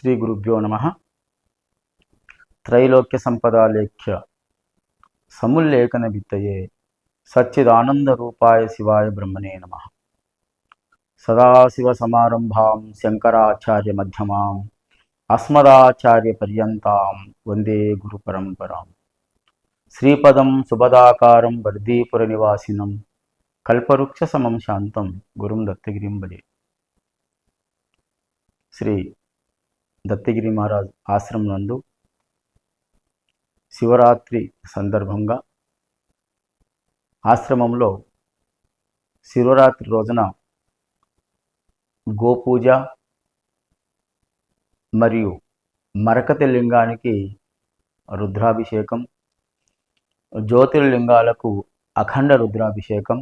శ్రీ గురుభ్యో నమ. త్రైలోక్య సంపదాలేఖ్య సముల్లేఖన విత్తయే సచ్చిదానంద రూపాయ శివాయ బ్రహ్మణే నమ. సదాశివ సమారంభాం శంకరాచార్య మధ్యమాం అస్మదాచార్య పర్యంతం వందే గురు పరంపరాం. శ్రీపదం సుభదాకారం వర్ధీపుర నివాసినం కల్పవృక్ష సమం శాంతం గురుం దత్తగిరిం బలి. శ్రీ దత్తగిరి మహారాజ్ ఆశ్రమం నందు శివరాత్రి సందర్భంగా ఆశ్రమంలో శివరాత్రి రోజున గోపూజ మరియు మరకతి లింగానికి రుద్రాభిషేకం జ్యోతిర్లింగాలకు అఖండ రుద్రాభిషేకం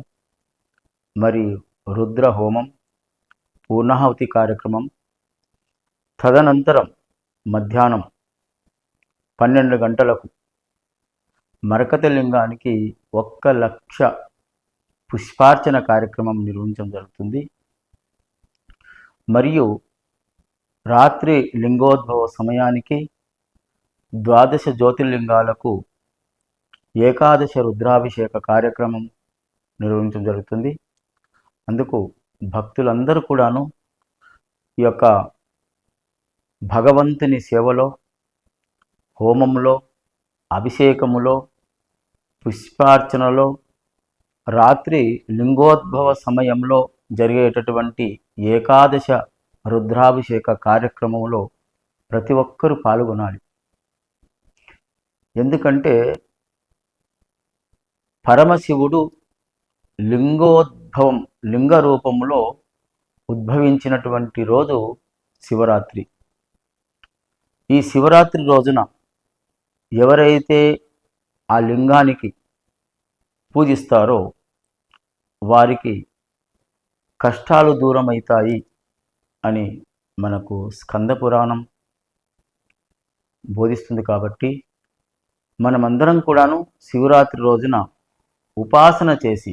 మరియు రుద్ర హోమం పూర్ణాహుతి కార్యక్రమం తదనంతరం మధ్యాహ్నం పన్నెండు గంటలకు మరకత లింగానికి ఒక్క లక్ష పుష్పార్చన కార్యక్రమం నిర్వహించడం జరుగుతుంది. మరియు రాత్రి లింగోద్భవ సమయానికి ద్వాదశ జ్యోతిర్లింగాలకు ఏకాదశ రుద్రాభిషేక కార్యక్రమం నిర్వహించడం జరుగుతుంది. అందుకు భక్తులందరూ కూడాను ఈ యొక్క భగవంతుని సేవలో హోమంలో అభిషేకములో పుష్పార్చనలో రాత్రి లింగోద్భవ సమయంలో జరిగేటటువంటి ఏకాదశ రుద్రాభిషేక కార్యక్రమంలో ప్రతి ఒక్కరూ పాల్గొనాలి. ఎందుకంటే పరమశివుడు లింగోద్భవం లింగ రూపంలో ఉద్భవించినటువంటి రోజు శివరాత్రి. ఈ శివరాత్రి రోజున ఎవరైతే ఆ లింగానికి పూజిస్తారో వారికి కష్టాలు దూరమవుతాయి అని మనకు స్కంద పురాణం బోధిస్తుంది కాబట్టి మనమందరం కూడాను శివరాత్రి రోజున ఉపాసన చేసి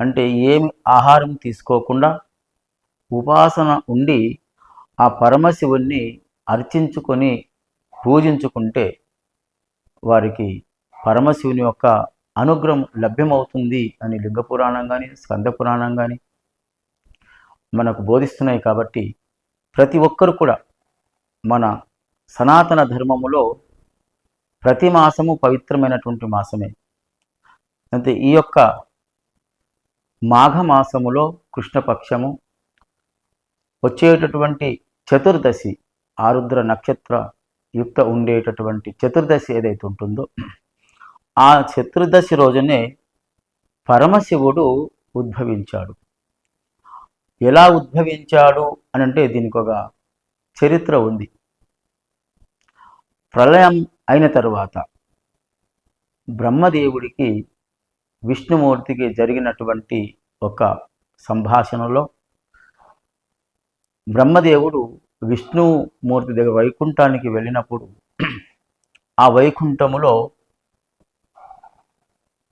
అంటే ఏమి ఆహారం తీసుకోకుండా ఉపాసన ఉండి ఆ పరమశివుణ్ణి అర్చించుకొని పూజించుకుంటే వారికి పరమశివుని యొక్క అనుగ్రహం లభ్యమవుతుంది అని లింగ పురాణం కానీ స్కంద పురాణం కానీ మనకు బోధిస్తున్నాయి కాబట్టి ప్రతి ఒక్కరు కూడా మన సనాతన ధర్మములో ప్రతి మాసము పవిత్రమైనటువంటి మాసమే. అంటే ఈ యొక్క మాఘమాసములో కృష్ణపక్షము వచ్చేటటువంటి చతుర్దశి ఆరుద్ర నక్షత్ర యుక్త ఉండేటటువంటి చతుర్దశి ఏదైతే ఉంటుందో ఆ చతుర్దశి రోజునే పరమశివుడు ఉద్భవించాడు. ఎలా ఉద్భవించాడు అని అంటే దీనికి ఒక చరిత్ర ఉంది. ప్రళయం అయిన తరువాత బ్రహ్మదేవుడికి విష్ణుమూర్తికి జరిగినటువంటి ఒక సంభాషణలో బ్రహ్మదేవుడు విష్ణుమూర్తి దగ్గర వైకుంఠానికి వెళ్ళినప్పుడు ఆ వైకుంఠములో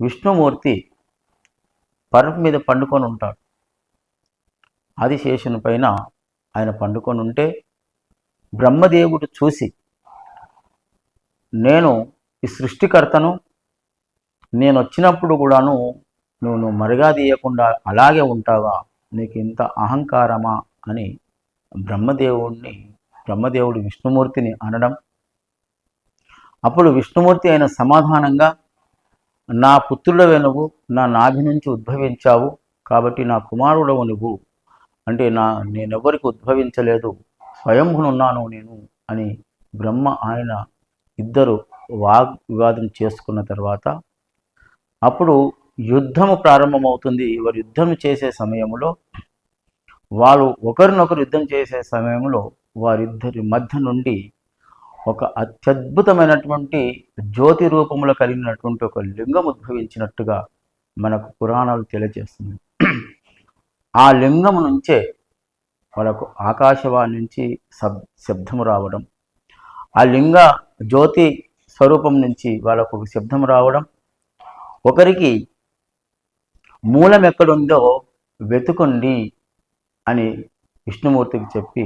విష్ణుమూర్తి పరుపు మీద పండుకొని ఉంటాడు. ఆదిశేషుని పైన ఆయన పండుకొని ఉంటే బ్రహ్మదేవుడు చూసి నేను ఈ సృష్టికర్తను నేను వచ్చినప్పుడు కూడాను నువ్వు నువ్వు మరుగాదీయకుండా అలాగే ఉంటావా? నీకు ఇంత అహంకారమా? అని బ్రహ్మదేవుడిని బ్రహ్మదేవుడు విష్ణుమూర్తిని అనడం. అప్పుడు విష్ణుమూర్తి అయిన సమాధానంగా నా పుత్రుడవే నువ్వు నా నాభి నుంచి ఉద్భవించావు కాబట్టి నా కుమారుడవు నువ్వు. అంటే నా నేనెవరికి ఉద్భవించలేదు. స్వయంభునున్నాను నేను అని బ్రహ్మ ఆయన ఇద్దరు వాగ్ వివాదం చేసుకున్న తర్వాత అప్పుడు యుద్ధము ప్రారంభమవుతుంది. వారు యుద్ధం చేసే సమయంలో వాళ్ళు ఒకరినొకరు యుద్ధం చేసే సమయంలో వారిద్దరి మధ్య నుండి ఒక అత్యద్భుతమైనటువంటి జ్యోతి రూపంలో కలిగినటువంటి ఒక లింగం ఉద్భవించినట్టుగా మనకు పురాణాలు తెలియజేస్తుంది ఆ లింగం నుంచే వాళ్ళకు ఆకాశవాణి నుంచి శబ్ శబ్దము రావడం ఆ లింగ జ్యోతి స్వరూపం నుంచి వాళ్ళకు ఒక శబ్దం రావడం ఒకరికి మూలం ఎక్కడుందో వెతుకుండి అని విష్ణుమూర్తికి చెప్పి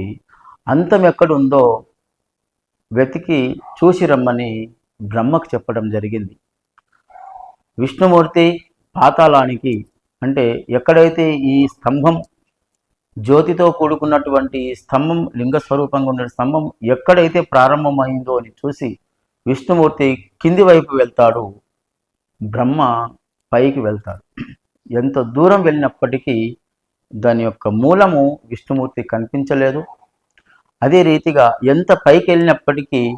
అంతం ఎక్కడుందో వెతికి చూసి రమ్మని బ్రహ్మకు చెప్పడం జరిగింది. విష్ణుమూర్తి పాతాళానికి అంటే ఎక్కడైతే ఈ స్తంభం జ్యోతితో కూడుకున్నటువంటి స్తంభం లింగ స్వరూపంగా ఉన్న స్తంభం ఎక్కడైతే ప్రారంభమైందో అని చూసి విష్ణుమూర్తి కింది వైపు వెళ్తాడు. బ్రహ్మ పైకి వెళ్తాడు. ఎంత దూరం వెళ్ళినప్పటికీ దాని యొక్క మూలము విష్ణుమూర్తి కనిపించలేదు. అదే రీతిగా ఎంత పైకి వెళ్ళినప్పటికీ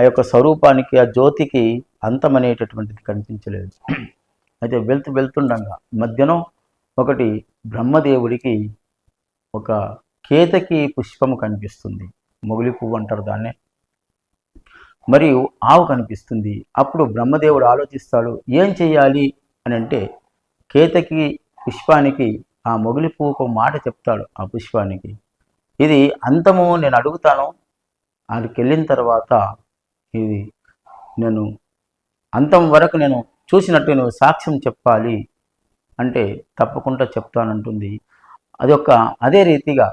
ఆ యొక్క స్వరూపానికి ఆ జ్యోతికి అంతమనేటటువంటిది కనిపించలేదు. అయితే వెళ్తూ వెళ్తుండగా మధ్యలో ఒకటి బ్రహ్మదేవుడికి ఒక కేతకి పుష్పము కనిపిస్తుంది. మొగిలి పువ్వు అంటారు దాన్నే. మరియు ఆవు కనిపిస్తుంది. అప్పుడు బ్రహ్మదేవుడు ఆలోచిస్తాడు ఏం చేయాలి అని అంటే కేతకి పుష్పానికి ఆ మొగిలి పువ్వుకు ఒక మాట చెప్తాడు ఆ పుష్పానికి. ఇది అంతము నేను అడుగుతాను. ఆడికెళ్ళిన తర్వాత ఇది నేను అంతం వరకు నేను చూసినట్టు నువ్వు సాక్ష్యం చెప్పాలి అంటే తప్పకుండా చెప్తానంటుంది. అది ఒక అదే రీతిగా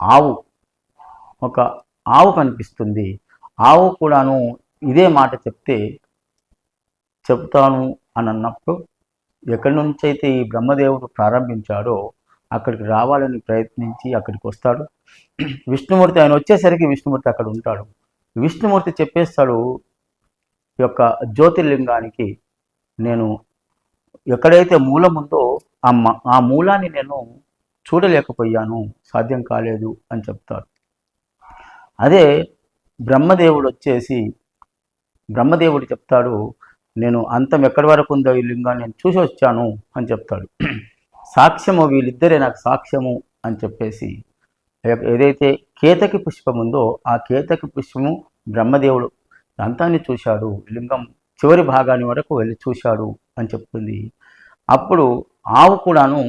ఆవు ఒక ఆవు కనిపిస్తుంది. ఆవు కూడాను ఇదే మాట చెప్తే చెప్తాను అని అన్నప్పుడు ఎక్కడి నుంచి అయితే ఈ బ్రహ్మదేవుడు ప్రారంభించాడో అక్కడికి రావాలని ప్రయత్నించి అక్కడికి వస్తాడు. విష్ణుమూర్తి ఆయన వచ్చేసరికి విష్ణుమూర్తి అక్కడ ఉంటాడు. విష్ణుమూర్తి చెప్పేస్తాడు ఈ యొక్క జ్యోతిర్లింగానికి నేను ఎక్కడైతే మూలం ఉందో ఆ ఆ మూలాన్ని నేను చూడలేకపోయాను సాధ్యం కాలేదు అని చెప్తాడు. అదే బ్రహ్మదేవుడు వచ్చేసి బ్రహ్మదేవుడు చెప్తాడు నేను అంతం ఎక్కడి వరకు ఉందో ఈ లింగాన్ని నేను చూసి వచ్చాను అని చెప్తాడు. సాక్ష్యము వీళ్ళిద్దరే నాకు సాక్ష్యము అని చెప్పేసి ఏదైతే కేతకి పుష్పం ఉందో ఆ కేతకి పుష్పము బ్రహ్మదేవుడు అంతాన్ని చూశాడు లింగం చివరి భాగాన్ని వరకు వెళ్ళి చూశాడు అని చెప్తుంది. అప్పుడు ఆవు కూడాను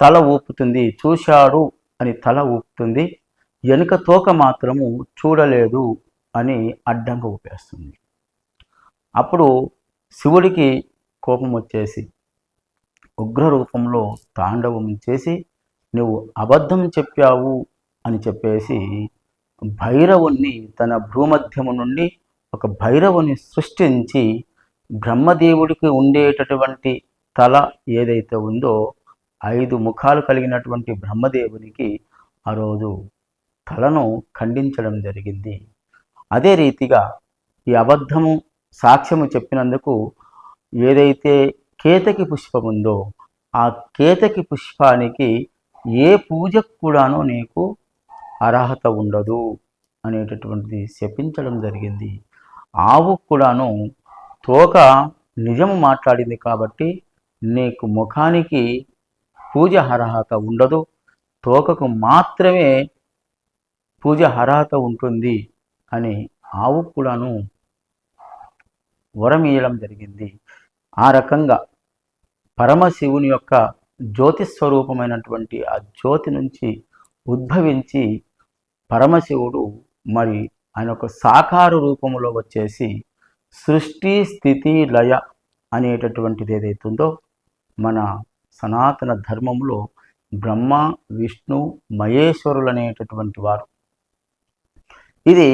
తల ఊపుతుంది చూశాడు అని తల ఊపుతుంది వెనుక తోక మాత్రము చూడలేదు అని అడ్డంగా ఊపేస్తుంది. అప్పుడు శివుడికి కోపం వచ్చేసి ఉగ్ర రూపంలో తాండవం చేసి నువ్వు అబద్ధం చెప్పావు అని చెప్పేసి భైరవుణ్ణి తన భూమధ్యము నుండి ఒక భైరవుని సృష్టించి బ్రహ్మదేవుడికి ఉండేటటువంటి తల ఏదైతే ఉందో ఐదు ముఖాలు కలిగినటువంటి బ్రహ్మదేవునికి ఆ రోజు తలను ఖండించడం జరిగింది. అదే రీతిగా ఈ అబద్ధము సాక్ష్యము చెప్పినందుకు ఏదైతే కేతకి పుష్పం ఉందో ఆ కేతకి పుష్పానికి ఏ పూజకు కూడాను నీకు అర్హత ఉండదు అనేటటువంటిది శపించడం జరిగింది. ఆవు కూడాను తోక నిజము మాట్లాడింది కాబట్టి నీకు ముఖానికి పూజ అర్హత ఉండదు. తోకకు మాత్రమే పూజ అర్హత ఉంటుంది అని ఆవు కూడాను వరమీయడం జరిగింది. ఆ రకంగా పరమశివుని యొక్క జ్యోతి స్వరూపమైనటువంటి ఆ జ్యోతి నుంచి ఉద్భవించి పరమశివుడు మరి ఆయన యొక్క సాకార రూపంలో వచ్చేసి సృష్టి స్థితి లయ అనేటటువంటిది ఏదైతే ఉందో మన సనాతన ధర్మంలో బ్రహ్మ విష్ణు మహేశ్వరులు అనేటటువంటి వారు. ఇది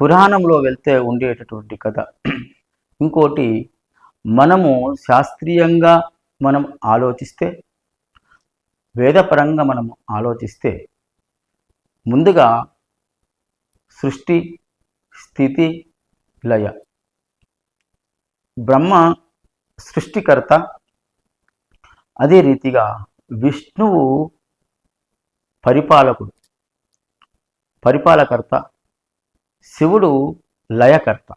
పురాణంలో వెళ్తే ఉండేటటువంటి కథ. ఇంకోటి మనము శాస్త్రీయంగా మనం ఆలోచిస్తే వేదపరంగా మనం ఆలోచిస్తే ముందుగా సృష్టి స్థితి లయ. బ్రహ్మ సృష్టికర్త. అదే రీతిగా విష్ణువు పరిపాలకుడు పరిపాలకర్త. శివుడు లయకర్త.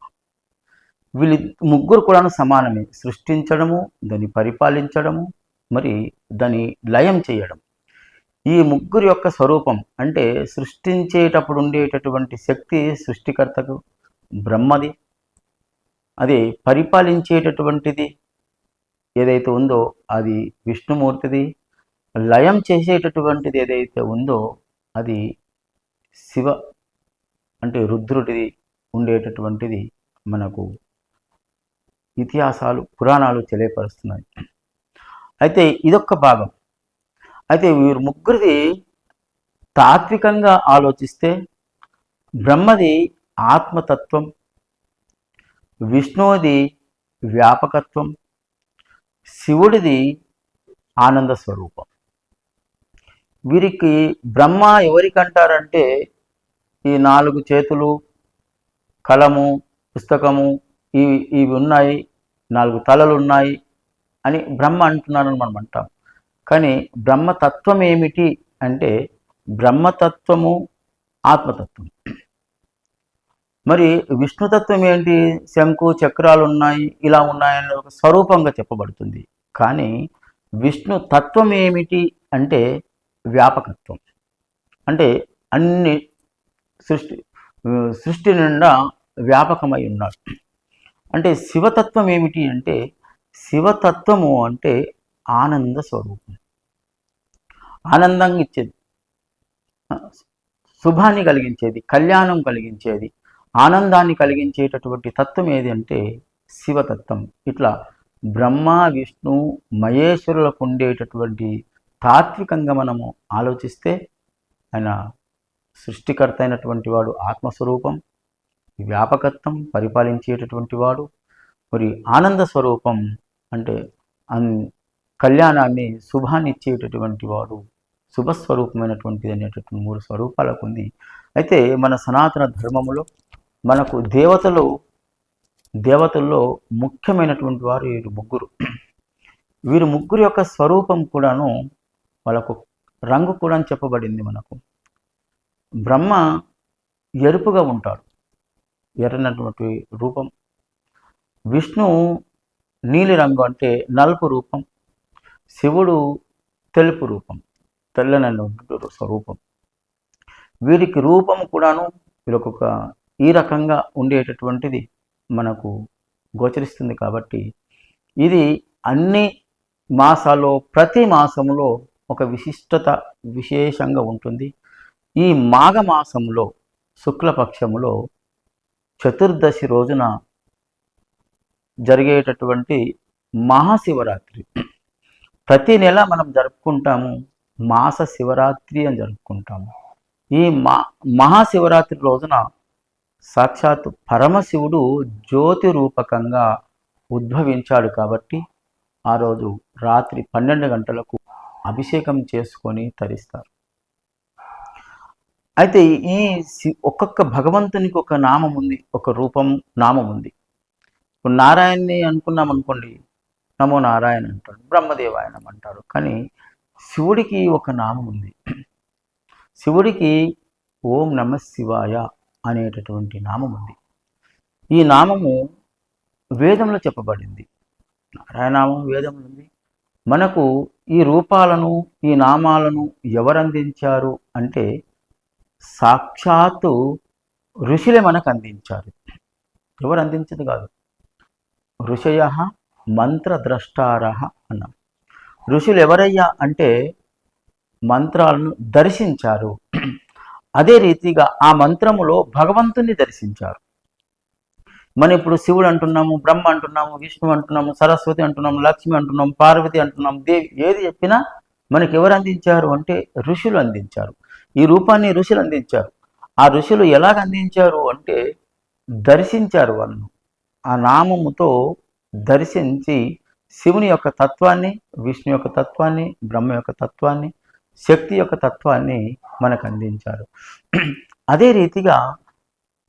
వీళ్ళు ముగ్గురు కూడా సమానమే. సృష్టించడము దాన్ని పరిపాలించడము మరి దాన్ని లయం చేయడం. ఈ ముగ్గురు యొక్క స్వరూపం అంటే సృష్టించేటప్పుడు ఉండేటటువంటి శక్తి సృష్టికర్తకు బ్రహ్మది. అది పరిపాలించేటటువంటిది ఏదైతే ఉందో అది విష్ణుమూర్తిది. లయం చేసేటటువంటిది ఏదైతే ఉందో అది శివ అంటే రుద్రుడిది ఉండేటటువంటిది మనకు ఇతిహాసాలు పురాణాలు తెలియపరుస్తున్నాయి. అయితే ఇదొక్క భాగం. అయితే వీరు ముగ్గురిది తాత్వికంగా ఆలోచిస్తే బ్రహ్మది ఆత్మతత్వం విష్ణువుది వ్యాపకత్వం శివుడిది ఆనంద స్వరూపం. వీరికి బ్రహ్మ ఎవరికంటారంటే ఈ నాలుగు చేతులు కలము పుస్తకము ఇవి ఇవి ఉన్నాయి నాలుగు తలలు ఉన్నాయి అని బ్రహ్మ అంటున్నారని మనం అంటాం. కానీ బ్రహ్మతత్వం ఏమిటి అంటే బ్రహ్మతత్వము ఆత్మతత్వం. మరి విష్ణుతత్వం ఏంటి? శంకు చక్రాలు ఉన్నాయి ఇలా ఉన్నాయని ఒక స్వరూపంగా చెప్పబడుతుంది. కానీ విష్ణు తత్వం ఏమిటి అంటే వ్యాపకత్వం. అంటే అన్ని సృష్టి సృష్టి నిండా వ్యాపకమై ఉన్నాడు. అంటే శివతత్వం ఏమిటి అంటే శివతత్వము అంటే ఆనంద స్వరూపం. ఆనందంగా ఇచ్చేది. శుభాన్ని కలిగించేది కళ్యాణం కలిగించేది ఆనందాన్ని కలిగించేటటువంటి తత్వం ఏది అంటే శివతత్వం. ఇట్లా బ్రహ్మ విష్ణు మహేశ్వరులకు ఉండేటటువంటి తాత్వికంగా మనము ఆలోచిస్తే ఆయన సృష్టికర్త అయినటువంటి వాడు ఆత్మస్వరూపం వ్యాపకత్వం పరిపాలించేటటువంటి వాడు. మరి ఆనంద స్వరూపం అంటే అన్ కళ్యాణాన్ని శుభాన్ని ఇచ్చేటటువంటి వాడు శుభస్వరూపమైనటువంటిది అనేటటువంటి మూడు స్వరూపాలకు ఉంది. అయితే మన సనాతన ధర్మములో మనకు దేవతలు దేవతల్లో ముఖ్యమైనటువంటి వారు వీరు ముగ్గురు. వీరు ముగ్గురు యొక్క స్వరూపం కూడాను వాళ్ళకు రంగు కూడా చెప్పబడింది మనకు. బ్రహ్మ ఎరుపుగా ఉంటాడు. ఎర్రనటువంటి రూపం. విష్ణు నీలిరంగు అంటే నలుపు రూపం. శివుడు తెలుపు రూపం. తెల్లనటువంటి స్వరూపం. వీరికి రూపం కూడాను వీళ్ళకొక ఈ రకంగా ఉండేటటువంటిది మనకు గోచరిస్తుంది కాబట్టి ఇది అన్ని మాసాల్లో ప్రతి మాసంలో ఒక విశిష్టత విశేషంగా ఉంటుంది. ఈ మాఘమాసంలో శుక్లపక్షములో చతుర్దశి రోజున జరిగేటటువంటి మహాశివరాత్రి. ప్రతి నెల మనం జరుపుకుంటాము. మాస శివరాత్రి అని జరుపుకుంటాము. ఈ మా మహాశివరాత్రి రోజున సాక్షాత్ పరమశివుడు జ్యోతి రూపకంగా ఉద్భవించాడు కాబట్టి ఆ రోజు రాత్రి పన్నెండు గంటలకు అభిషేకం చేసుకొని తరిస్తారు. అయితే ఈ ఒక్కొక్క భగవంతునికి ఒక నామం ఉంది ఒక రూపం నామం ఉంది. ఇప్పుడు నారాయణని అనుకున్నాం అనుకోండి నమో నారాయణ అంటాడు బ్రహ్మదేవాయనం అంటారు కానీ శివుడికి ఒక నామం ఉంది. శివుడికి ఓం నమ శివాయ అనేటటువంటి నామం ఉంది. ఈ నామము వేదంలో చెప్పబడింది. నారాయణనామం వేదంలో ఉంది. మనకు ఈ రూపాలను ఈ నామాలను ఎవరు అందించారు అంటే సాక్షాత్తు ఋషులే మనకు అందించారు. ఎవరు అందించింది కాదు. ఋషయ మంత్రద్రష్టార అన్నాం. ఋషులు ఎవరయ్యా అంటే మంత్రాలను దర్శించారు. అదే రీతిగా ఆ మంత్రములో భగవంతుని దర్శించారు. మనం ఇప్పుడు శివుడు అంటున్నాము బ్రహ్మ అంటున్నాము విష్ణు అంటున్నాము సరస్వతి అంటున్నాము లక్ష్మి అంటున్నాము పార్వతి అంటున్నాము దేవి ఏది చెప్పినా మనకి ఎవరు అందించారు అంటే ఋషులు అందించారు. ఈ రూపాన్ని ఋషులు అందించారు. ఆ ఋషులు ఎలాగ అందించారు అంటే దర్శించారు వాళ్ళను. ఆ నామముతో దర్శించి శివుని యొక్క తత్వాన్ని విష్ణు యొక్క తత్వాన్ని బ్రహ్మ యొక్క తత్వాన్ని శక్తి యొక్క తత్వాన్ని మనకు అందించారు. అదే రీతిగా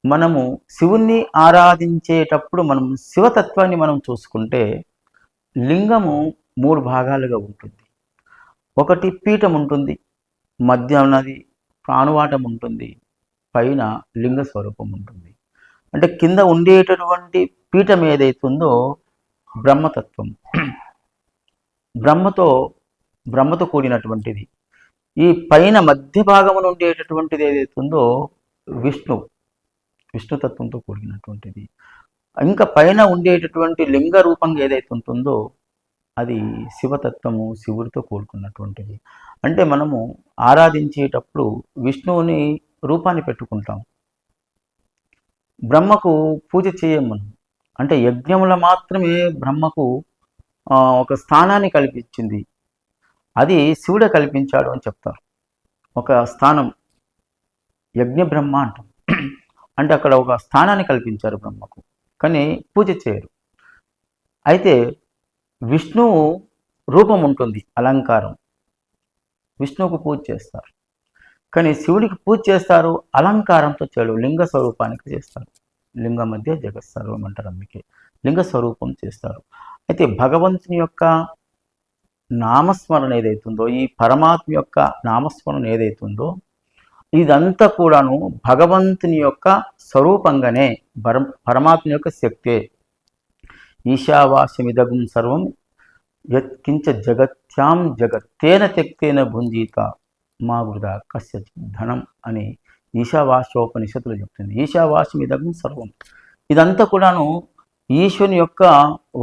మనము శివుణ్ణి ఆరాధించేటప్పుడు మనం శివతత్వాన్ని మనం చూసుకుంటే లింగము మూడు భాగాలుగా ఉంటుంది. ఒకటి పీఠం ఉంటుంది. మధ్య ఉన్నది ప్రాణువాటం ఉంటుంది. పైన లింగ స్వరూపం ఉంటుంది. అంటే కింద ఉండేటటువంటి పీఠం ఏదైతుందో బ్రహ్మతత్వం. బ్రహ్మతో బ్రహ్మతో కూడినటువంటిది. ఈ పైన మధ్య భాగమున ఉండేటటువంటిది ఏదైతుందో విష్ణు విష్ణుతత్వంతో కూడినటువంటిది. ఇంకా పైన ఉండేటటువంటి లింగ రూపంగా ఏదైతే ఉంటుందో అది శివతత్వము శివుడితో కూడుకున్నటువంటిది. అంటే మనము ఆరాధించేటప్పుడు విష్ణువుని రూపాన్ని పెట్టుకుంటాం. బ్రహ్మకు పూజ చేయం మనం అంటే యజ్ఞముల మాత్రమే బ్రహ్మకు ఒక స్థానాన్ని కల్పించింది. అది శివుడే కల్పించాడు అని చెప్తారు. ఒక స్థానం. యజ్ఞ బ్రహ్మ అంటాం. అంటే అక్కడ ఒక స్థానాన్ని కల్పించారు బ్రహ్మకు. కానీ పూజ చేయరు. అయితే విష్ణువు రూపం ఉంటుంది అలంకారం. విష్ణువుకు పూజ చేస్తారు. కానీ శివుడికి పూజ చేస్తారు అలంకారంతో చెడు లింగ స్వరూపానికి చేస్తారు. లింగ మధ్య జగత్ సర్వం అంటారు అందుకే. లింగ స్వరూపం చేస్తారు. అయితే భగవంతుని యొక్క నామస్మరణ ఏదైతుందో ఈ పరమాత్మ యొక్క నామస్మరణ ఏదైతుందో ఇదంతా కూడాను భగవంతుని యొక్క స్వరూపంగానే పరం పరమాత్మ యొక్క శక్తే ఈశావాస్యమిదగం సర్వం యత్కించ జగత్యాం జగత్తేన తెక్తేన భుంజీత. మా వృధా కస్య ధనం అని ఈశావాస్యోపనిషత్తులు చెప్తుంది. ఈశావాస్యం సర్వం. ఇదంతా కూడాను ఈశ్వరుని యొక్క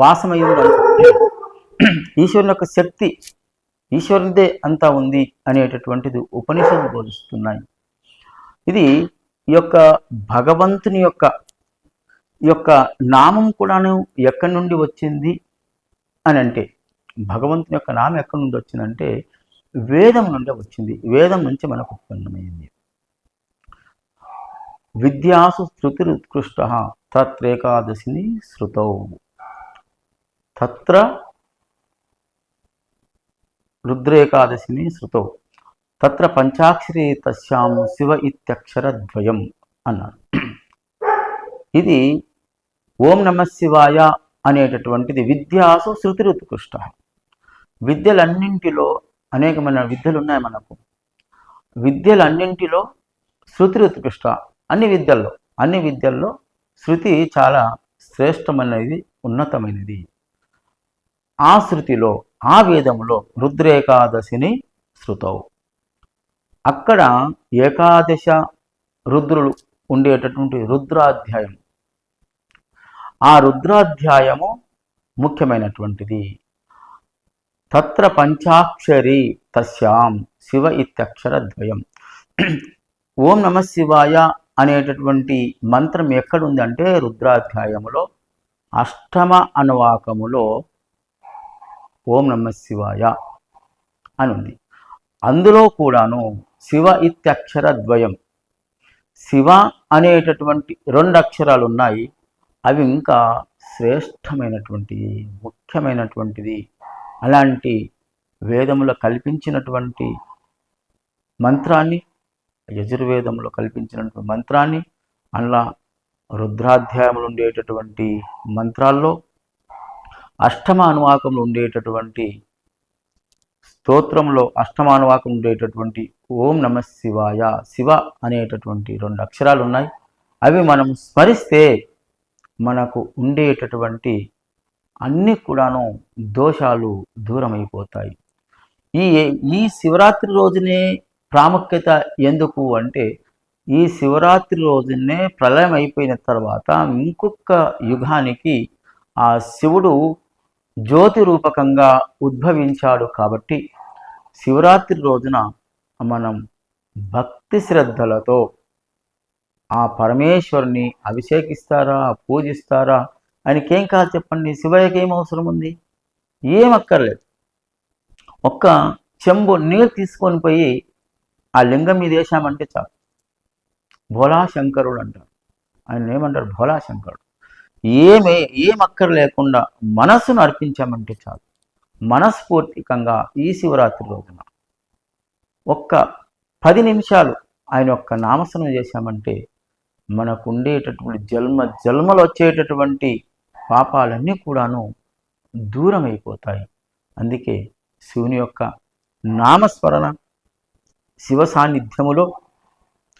వాసమయ్యింది ఈశ్వరుని యొక్క శక్తి ఈశ్వరునిదే అంతా ఉంది అనేటటువంటిది ఉపనిషత్తులు బోధిస్తున్నాయి. ఇది ఈ యొక్క భగవంతుని యొక్క యొక్క నామం కూడాను ఎక్కడి నుండి వచ్చింది అని అంటే భగవంతుని యొక్క నామం ఎక్కడి నుండి వచ్చిందంటే వేదం నుండి వచ్చింది. వేదం నుంచి మనకు ఉత్పన్నమైంది. విద్యాసు శృతిరుత్కృష్ట తత్రేకాదశిని శృతౌ. తత్ర రుద్రేకాదశిని శృతౌ. తత్ర పంచాక్షరి తస్యాం శివ ఇత్యక్షరద్వయం అన్నారు. ఇది ఓం నమ శివాయ అనేటటువంటిది విద్యాసు శృతిరుత్కృష్ట విద్యలన్నింటిలో అనేకమైన విద్యలు ఉన్నాయి మనకు. విద్యలన్నింటిలో శృతిరుత్కృష్ట అన్ని విద్యల్లో అన్ని విద్యల్లో శృతి చాలా శ్రేష్టమైనది ఉన్నతమైనది. ఆ శృతిలో ఆ వేదములో రుద్రేకాదశిని శృతవు. అక్కడ ఏకాదశ రుద్రులు ఉండేటటువంటి రుద్రాధ్యాయం. ఆ రుద్రాధ్యాయము ముఖ్యమైనటువంటిది. తత్ర పంచాక్షరి తస్యాం శివ ఇత్యక్షరద్వయం ఓం నమ శివాయ అనేటటువంటి మంత్రం ఎక్కడుంది అంటే రుద్రాధ్యాయములో అష్టమ అనువాకములో ఓం నమ శివాయ అని ఉంది అందులో కూడాను శివ ఇత్యక్షర ద్వయం. శివ అనేటటువంటి రెండు అక్షరాలు ఉన్నాయి అవి ఇంకా శ్రేష్టమైనటువంటి ముఖ్యమైనటువంటిది. అలాంటి వేదములో కల్పించినటువంటి మంత్రాన్ని యజుర్వేదంలో కల్పించినటువంటి మంత్రాన్ని అలా రుద్రాధ్యాయములు ఉండేటటువంటి మంత్రాల్లో అష్టమ అనువాకంలో ఉండేటటువంటి స్తోత్రంలో అష్టమానువాకం ఉండేటటువంటి ఓం నమ శివాయ శివ అనేటటువంటి రెండు అక్షరాలు ఉన్నాయి. అవి మనం స్మరిస్తే మనకు ఉండేటటువంటి అన్ని కూడాను దోషాలు దూరమైపోతాయి. ఈ ఈ శివరాత్రి రోజునే ప్రాముఖ్యత ఎందుకు అంటే ఈ శివరాత్రి రోజునే ప్రళయం అయిపోయిన తర్వాత ఇంకొక యుగానికి ఆ శివుడు జ్యోతి రూపకంగా ఉద్భవించాడు కాబట్టి శివరాత్రి రోజున మనం భక్తి శ్రద్ధలతో ఆ పరమేశ్వరుని అభిషేకిస్తారా పూజిస్తారా? ఆయనకేం కాదు చెప్పండి? శివయ్యకి ఏం అవసరం ఉంది? ఏం అక్కర్లేదు. ఒక్క చెంబు నీరు తీసుకొని పోయి ఆ లింగం మీద వేసామంటే చాలు. భోలా శంకరుడు అంటారు. ఆయన ఏమంటారు? భోలా శంకరుడు ఏమే ఏం అక్కర లేకుండా మనస్సును అర్పించామంటే చాలు. మనస్ఫూర్తికంగా ఈ శివరాత్రి రోజున ఒక్క పది నిమిషాలు ఆయన యొక్క నామస్మరణ చేశామంటే మనకు ఉండేటటువంటి జన్మ జన్మలు వచ్చేటటువంటి పాపాలన్నీ కూడాను దూరం అయిపోతాయి అందుకే శివుని యొక్క నామస్మరణ శివ సాన్నిధ్యములో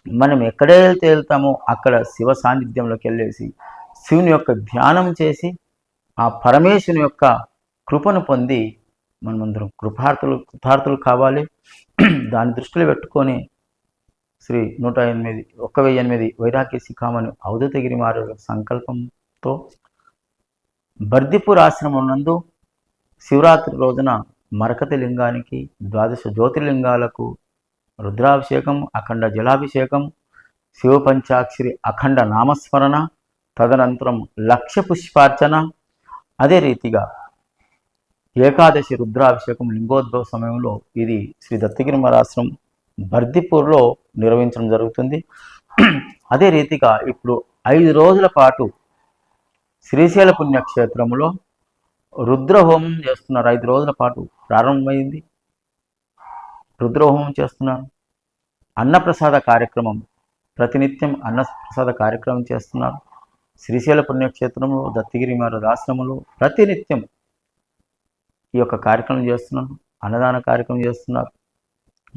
మనం ఎక్కడైతే వెళ్తామో అక్కడ శివ సాన్నిధ్యంలోకి వెళ్ళేసి శివుని యొక్క ధ్యానం చేసి ఆ పరమేశ్వరుని యొక్క కృపను పొంది మనమందరం కృపార్థులు కృతార్థులు కావాలి. దాన్ని దృష్టిలో పెట్టుకొని శ్రీ నూట ఎనిమిది ఒక్క వెయ్యి ఎనిమిది వైరాగ్య శిఖామణి అవధూతగిరి మారు సంకల్పంతో బర్దిపూర్ ఆశ్రమం నందు శివరాత్రి రోజున మరకతి లింగానికి ద్వాదశ జ్యోతిర్లింగాలకు రుద్రాభిషేకం అఖండ జలాభిషేకం శివపంచాక్షరి అఖండ నామస్మరణ తదనంతరం లక్ష పుష్పార్చన అదే రీతిగా ఏకాదశి రుద్రాభిషేకం లింగోద్భవ సమయంలో ఇది శ్రీ దత్తగిరి మహారాశ్రం బర్దిపూర్లో నిర్వహించడం జరుగుతుంది. అదే రీతిగా ఇప్పుడు ఐదు రోజుల పాటు శ్రీశైల పుణ్యక్షేత్రంలో రుద్రహోమం చేస్తున్నారు. ఐదు రోజుల పాటు ప్రారంభమైంది. రుద్రహోమం చేస్తున్నారు. అన్నప్రసాద కార్యక్రమం ప్రతినిత్యం అన్నప్రసాద కార్యక్రమం చేస్తున్నారు. శ్రీశైల పుణ్యక్షేత్రంలో దత్తిగిరి మహారాజ్ ఆశ్రమంలో ప్రతినిత్యం ఈ యొక్క కార్యక్రమం చేస్తున్నారు. అన్నదాన కార్యక్రమం చేస్తున్నారు.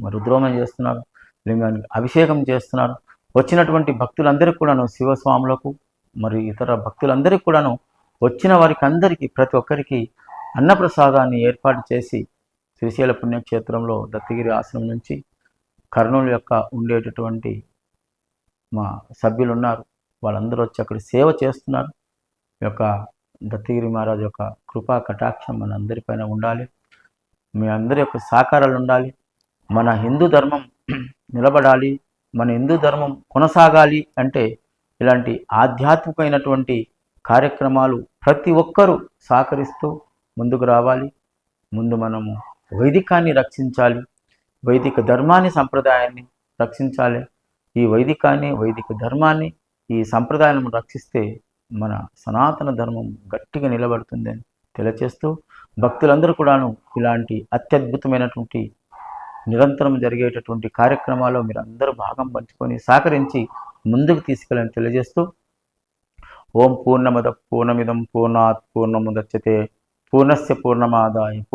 రుద్రోమం చేస్తున్నారు లింగానికి అభిషేకం చేస్తున్నారు. వచ్చినటువంటి భక్తులందరికీ కూడాను శివస్వాములకు మరి ఇతర భక్తులందరికీ కూడాను వచ్చిన వారికి అందరికీ ప్రతి ఒక్కరికి అన్నప్రసాదాన్ని ఏర్పాటు చేసి శ్రీశైల పుణ్యక్షేత్రంలో దత్తగిరి ఆశ్రమం నుంచి కర్నూలు యొక్క ఉండేటటువంటి మా సభ్యులు ఉన్నారు వాళ్ళందరూ వచ్చి అక్కడ సేవ చేస్తున్నారు. ఈ యొక్క దత్తగిరి మహారాజు యొక్క కృపా కటాక్షం మన అందరిపైన ఉండాలి. మీ అందరి యొక్క సహకారాలు ఉండాలి. మన హిందూ ధర్మం నిలబడాలి మన హిందూ ధర్మం కొనసాగాలి అంటే ఇలాంటి ఆధ్యాత్మికమైనటువంటి కార్యక్రమాలు ప్రతి ఒక్కరూ సహకరిస్తూ ముందుకు రావాలి. ముందు మనము వైదికాన్ని రక్షించాలి వైదిక ధర్మాన్ని సంప్రదాయాన్ని రక్షించాలి. ఈ వైదికాన్ని వైదిక ధర్మాన్ని ఈ సంప్రదాయాలను రక్షిస్తే మన సనాతన ధర్మం గట్టిగా నిలబడుతుందని తెలియచేస్తూ భక్తులందరూ కూడాను ఇలాంటి అత్యద్భుతమైనటువంటి నిరంతరం జరిగేటటువంటి కార్యక్రమాల్లో మీరు అందరూ భాగం పంచుకొని సహకరించి ముందుకు తీసుకెళ్ళని తెలియజేస్తూ ఓం పూర్ణమద పూర్ణమిదం పూర్ణాత్ పూర్ణముదచ్చతే పూర్ణస్య పూర్ణమాదాయ